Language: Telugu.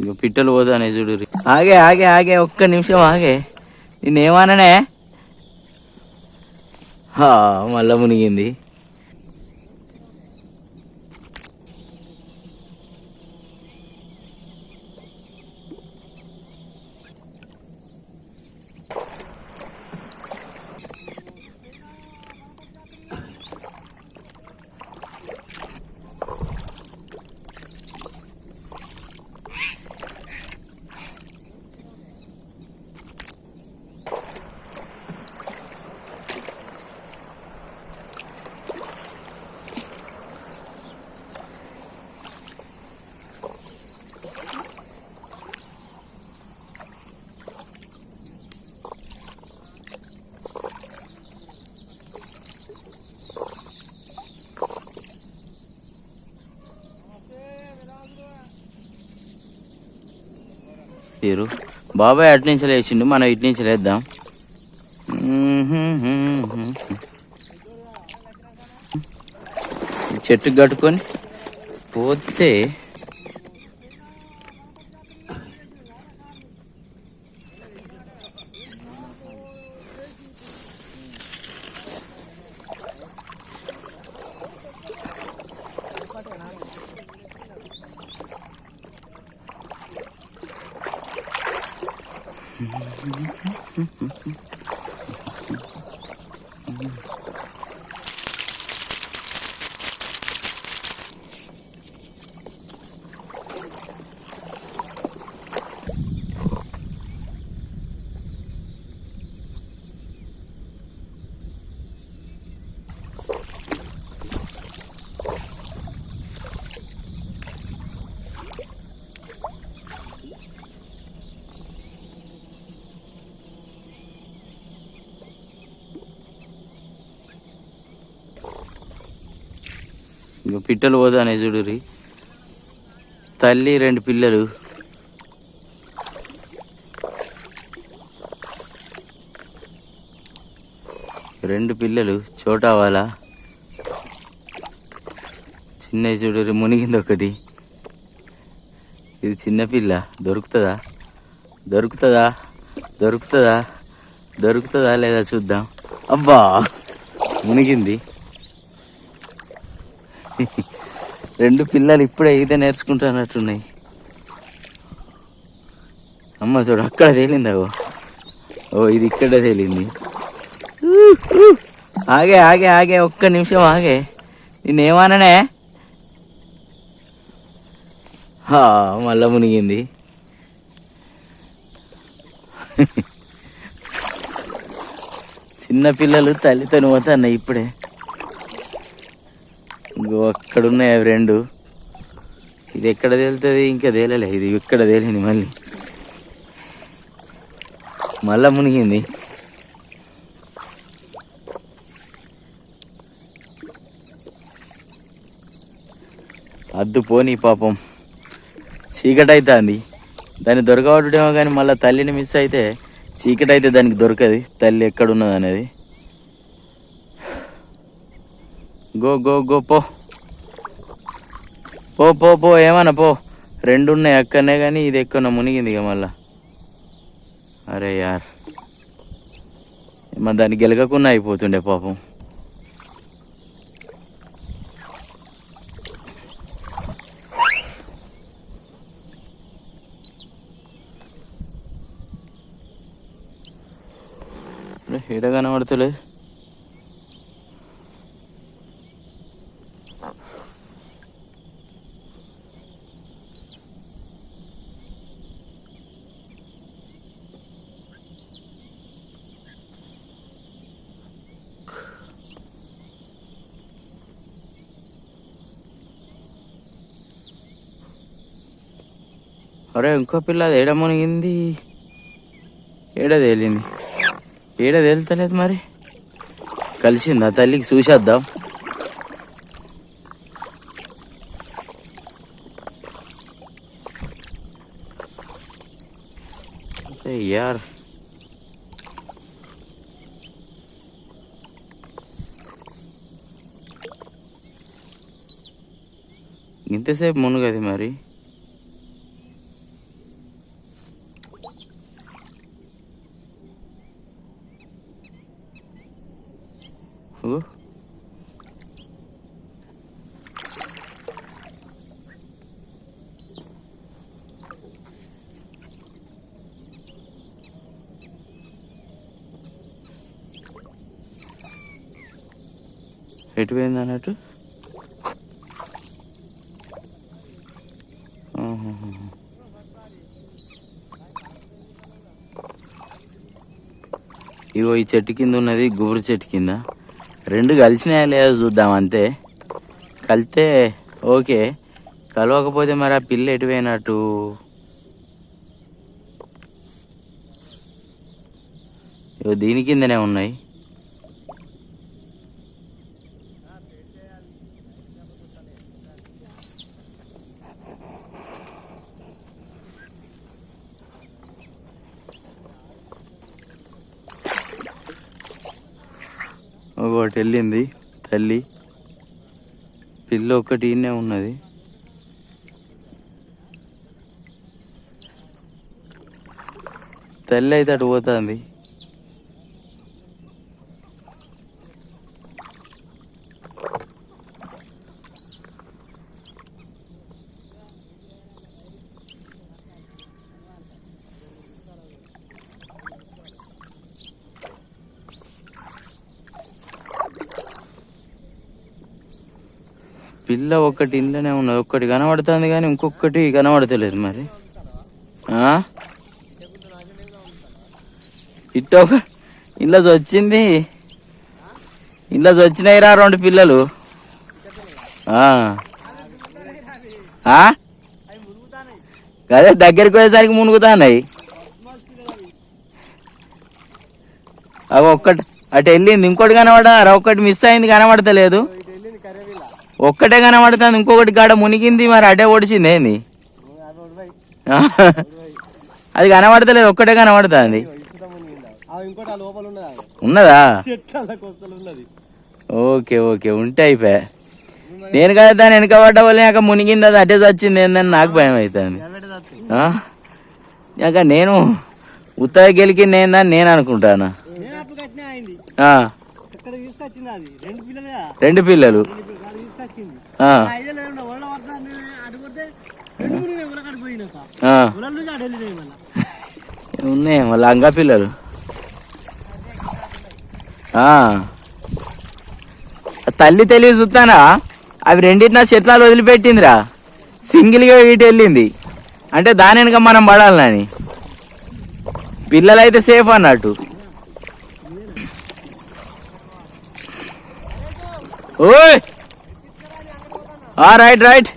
పిట్టలు పోదానే చూడు ఆగే ఆగే ఆగే ఒక్క నిమిషం ఆగే. నేనేమాననే మళ్ళా మునిగింది. తీరు బాబాయ్ అటు నుంచి లేచిండు మనం ఇటు నుంచి లేద్దాం. చెట్టుకు కట్టుకొని పోతే Mm-hmm. ఇంకా పిట్టలు పోదానే చూడురి తల్లి రెండు పిల్లలు. రెండు పిల్లలు చోటావాలా చిన్న చూడురి మునిగింది ఒకటి. ఇది చిన్న పిల్ల దొరుకుతుందా? దొరుకుతుందా? దొరుకుతుందా? దొరుకుతుందా లేదా చూద్దాం. అబ్బా! మునిగింది. రెండు పిల్లలు ఇప్పుడే ఈత నేర్చుకుంటున్నట్టున్నాయి. అమ్మ చూడు అక్కడ తేలింది అగో ఓ ఇది ఇక్కడ తేలింది. ఆగే ఆగే ఆగే ఒక్క నిమిషం ఆగే. నేనేమననే హా, మళ్ళా మునిగింది. చిన్న పిల్లలు తల్లితో పోతున్నాయి ఇప్పుడే. ఇంకో అక్కడ ఉన్నాయి అవి రెండు. ఇది ఎక్కడ తేలుతుంది? ఇంకా తేలలే. ఇది ఇక్కడ తేలింది మళ్ళీ. మళ్ళా మునిగింది. అద్దు పోనీ పాపం. చీకటి అవుతుంది దాన్ని దొరకబడుడేమో కానీ మళ్ళీ తల్లిని మిస్ అయితే చీకటి అయితే దానికి దొరకదు. తల్లి ఎక్కడున్నది అనేది గో గో గో పో. పో పో పో ఏమన్నా పో. రెండు ఉన్నాయి అక్కడనే కానీ ఇది ఎక్కువ మునిగింది ఇక మళ్ళా. అరే యార్. మరి దాన్ని గెలకకుండా అయిపోతుండే పాపం. ఎడ కనబడతలేదు అరే ఇంకో పిల్ల అది ఏడ మునిగింది ఏడ తేలింది ఏడ తేలుతలేదు మరి కలిసిందా తల్లికి చూసేద్దాం అరే యార్ ఇంతసేపు మునుగది మరి ఎటు పోయింది అన్నట్టు? ఇదిగో ఇగో ఈ చెట్టు కింద ఉన్నది గుబురు చెట్టు కింద. రెండు కలిసినాయా లేదా చూద్దాం అంతే. కలితే ఓకే. కలవకపోతే మరి ఆ పిల్ల ఎటుపోయినట్టు ఇగో దీని కిందనే ఉన్నాయి. ఒకటి వెళ్ళింది తల్లి. పిల్ల ఒక్కటి ఈయనే ఉన్నది. తల్లి అయితే అటు పోతుంది. పిల్ల ఒక్కటి ఇంట్లోనే ఉన్నది. ఒక్కటి కనబడుతుంది కానీ ఇంకొకటి కనబడతలేదు మరి. ఇట్ట ఒక ఇంట్లో వచ్చింది ఇంట్లో వచ్చినాయిరా రెండు పిల్లలు. అదే దగ్గరికి పోయేసరికి మునుగుతాన్నాయి. అవి ఒక్కటి అటు వెళ్ళింది ఇంకోటి కనబడారా ఒక్కటి మిస్ అయింది కనబడతలేదు. ఒక్కటే కనబడుతుంది ఇంకొకటి గాడ మునిగింది మరి అటే ఓడిచింది ఏంది? అది కనబడతలేదు ఒక్కటే కనబడుతుంది ఉన్నదా? ఓకే ఓకే ఉంటే అయిపోయా. నేను కదా దాని వెనక పడ్డ వాళ్ళ మునిగింది అది అటే చచ్చింది ఏందని నాకు భయం అవుతుంది? ఇక నేను ఉత్తర గెలికింది ఏందని నేను అనుకుంటాను? నేను రెండు పిల్లలు ఉన్నాయి మళ్ళీ అంగా పిల్లలు. తల్లి తెలివి చూస్తానా? అవి రెండింటి నా చెట్లలో వదిలిపెట్టిందిరా. సింగిల్గా ఇటు వెళ్ళింది. అంటే దాని వెనక మనం పడాలని పిల్లలైతే సేఫ్ అన్నట్టు. ఓయ్! Right right